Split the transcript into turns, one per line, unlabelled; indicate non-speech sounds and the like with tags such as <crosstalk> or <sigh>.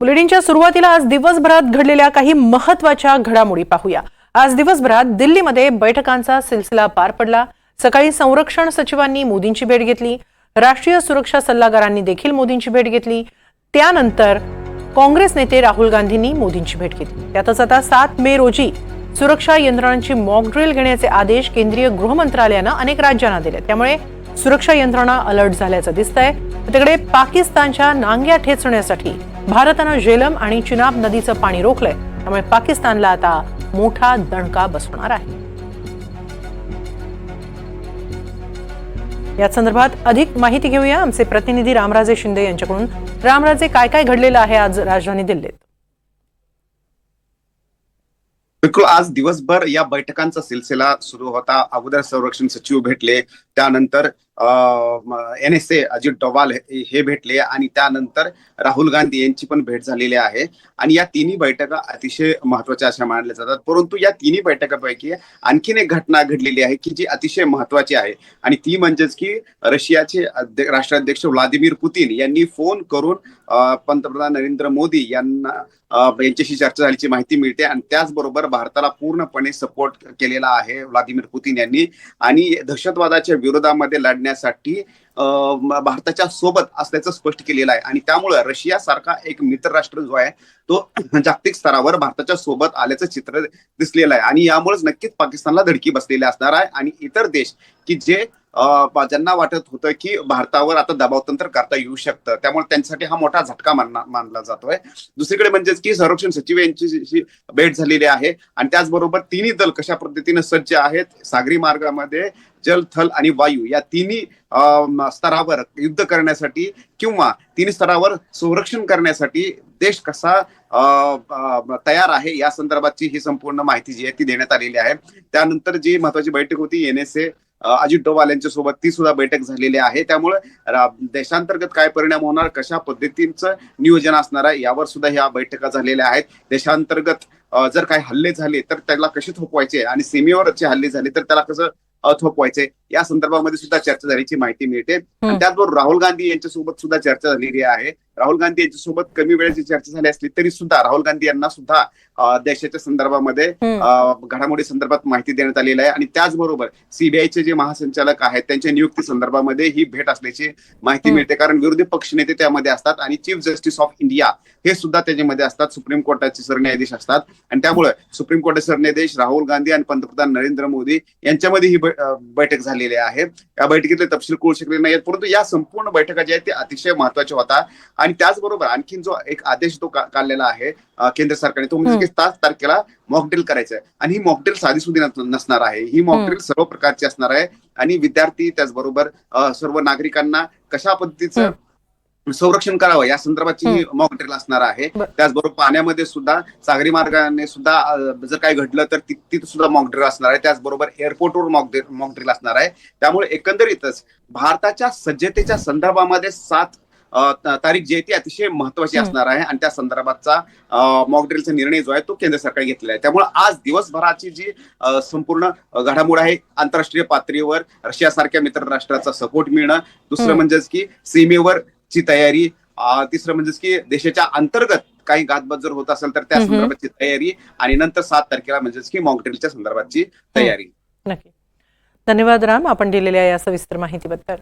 बुलेटिनच्या सुरुवातीला आज दिवसभरात घडलेल्या काही महत्त्वाच्या घडामोडी पाहूया. आज दिवसभरात दिल्लीमध्ये बैठकांचा सिलसिला पार पडला. सकाळी संरक्षण सचिवांनी मोदींची भेट घेतली. राष्ट्रीय सुरक्षा सल्लागारांनी देखील मोदींची भेट घेतली. त्यानंतर काँग्रेस नेते राहुल गांधींनी मोदींची भेट घेतली. त्यातच आता सात मे रोजी सुरक्षा यंत्रणांची मॉक ड्रिल घेण्याचे आदेश केंद्रीय गृह मंत्रालयानं अनेक राज्यांना दिले. त्यामुळे सुरक्षा यंत्रणा अलर्ट झाल्याचं दिसतंय. तिकडे पाकिस्तानच्या नांग्या ठेचण्यासाठी भारतानं झेलम आणि चिनाब नदीचं पाणी रोखलंय. त्यामुळे पाकिस्तानला आता मोठा दणका बसणार आहे. या संदर्भात अधिक माहिती घेऊया आमचे प्रतिनिधी रामराजे शिंदे यांच्याकडून. रामराजे काय काय घडलेलं आहे आज राजधानी दिल्लीत?
बिलकुल आज दिवसभर या बैठकांचा सिलसिला सुरू होता. अगोदर संरक्षण सचिव भेटले त्यानंतर N S A Ajit Doval हे भेटले आणि त्यानंतर राहुल गांधी यांची पण भेट झालेली आहे. आणि या तिन्ही बैठका अतिशय महत्त्वाच्या अशा मानल्या जातात. परंतु या तिन्ही बैठकापैकी आणखीन एक घटना घडलेली आहे की जी अतिशय महत्वाची आहे. आणि ती म्हणजेच की रशियाचे राष्ट्राध्यक्ष व्लादिमीर पुतीन यांनी फोन करून पंतप्रधान नरेंद्र मोदी यांना यांच्याशी चर्चा झाल्याची माहिती मिळते आणि त्याचबरोबर भारताला पूर्णपणे सपोर्ट केलेला आहे व्लादिमीर पुतीन यांनी. आणि दहशतवादाच्या विरोधामध्ये लढण्यासाठी भारताच्या सोबत असल्याचं स्पष्ट केलेलं आहे. आणि त्यामुळे रशिया सारखा एक मित्र राष्ट्र जो आहे तो <clears throat> जागतिक स्तरावर भारताच्या सोबत आल्याचं चित्र दिसलेलं आहे. आणि यामुळेच नक्कीच पाकिस्तानला धडकी बसलेली असणार आहे. आणि इतर देश की जे ज्यांना वाटत होतं की भारतावर आता दबाव तंत्र करता येऊ शकतं त्यामुळे त्यांच्यासाठी हा मोठा झटका मानला मानला जातोय. दुसरीकडे म्हणजेच की संरक्षण सचिव यांची भेट झालेली आहे. आणि त्याचबरोबर तिन्ही दल कशा पद्धतीने सज्ज आहेत सागरी मार्गामध्ये जल थल आणि वायू या तिन्ही स्तरावर युद्ध करण्यासाठी किंवा तीन स्तरावर संरक्षण करण्यासाठी देश कसा तयार आहे या संदर्भातची ही संपूर्ण माहिती जी आहे ती देण्यात आलेली आहे. त्यानंतर जी महत्वाची बैठक होती N S A Ajit Doval यांच्या सोबत ती सुद्धा बैठक झालेली आहे. त्यामुळे देशांतर्गत काय परिणाम होणार कशा पद्धतीचं नियोजन असणार आहे यावर सुद्धा ह्या बैठका झालेल्या आहेत. देशांतर्गत जर काही हल्ले झाले तर त्याला कसे थोपवायचे? आणि सीमेवरचे हल्ले झाले तर त्याला कसं थोपवायचे? या संदर्भामध्ये सुद्धा चर्चा झाल्याची माहिती मिळते. आणि त्याचबरोबर राहुल गांधी यांच्यासोबत सुद्धा चर्चा झालेली आहे. राहुल गांधी यांच्यासोबत कमी वेळेची चर्चा झाली असली तरी सुद्धा राहुल गांधी यांना सुद्धा देशाच्या संदर्भामध्ये घडामोडी संदर्भात माहिती देण्यात आलेली आहे. आणि त्याचबरोबर सीबीआयचे जे महासंचालक आहेत त्यांच्या नियुक्ती संदर्भामध्ये ही भेट असल्याची माहिती. मिळते. कारण विरोधी पक्ष नेते त्यामध्ये असतात आणि चीफ जस्टिस ऑफ इंडिया हे सुद्धा त्याच्यामध्ये असतात. सुप्रीम कोर्टाचे सरन्यायाधीश असतात. आणि त्यामुळे सुप्रीम कोर्टाचे सरन्यायाधीश राहुल गांधी आणि पंतप्रधान नरेंद्र मोदी यांच्यामध्ये ही बैठक झालेली आहे या बैठकीतले तपशील कळू शकले नाहीत परंतु या संपूर्ण बैठका ज्या आहेत त्या अतिशय महत्त्वाच्या होता. आणि त्याचबरोबर आणखीन जो एक आदेश तो काढलेला आहे केंद्र सरकारने तो म्हणजे पाच तारखेला मॉकड्रिल करायचं आहे आणि ही मॉकड्रिल साधी सुधी नसणार आहे. ही मॉकड्रिल सर्व प्रकारची असणार आहे. आणि विद्यार्थी त्याचबरोबर सर्व नागरिकांना कशा पद्धतीचं संरक्षण करावं. या संदर्भाची ही मॉक ड्रिल असणार आहे.
बर.
त्याचबरोबर पाण्यामध्ये सुद्धा सागरी मार्गाने सुद्धा जर काही घडलं तर तिथं सुद्धा मॉक ड्रिल असणार आहे. त्याचबरोबर एअरपोर्टवर मॉक मॉक ड्रिल असणार आहे. त्यामुळे एकंदरीतच भारताच्या सज्जतेच्या संदर्भामध्ये सात तारीख जी आहे ती अतिशय महत्वाची. असणार आहे. आणि त्या संदर्भातचा मॉक ड्रिलचा निर्णय जो आहे तो केंद्र सरकार घेतलेला आहे. त्यामुळे आज दिवसभराची जी संपूर्ण घडामोड आहे आंतरराष्ट्रीय पातळीवर रशियासारख्या मित्र राष्ट्राचा सपोर्ट मिळणं. दुसरं. म्हणजेच की सीमेवरची तयारी तिसरं म्हणजेच की देशाच्या अंतर्गत काही घातपात जर होत असेल तर त्या
हम्म.
संदर्भातची तयारी आणि नंतर सात तारखेला म्हणजेच की मॉक ड्रिलच्या संदर्भातची तयारी.
नक्की. धन्यवाद राम आपण दिलेल्या या सविस्तर माहितीबद्दल.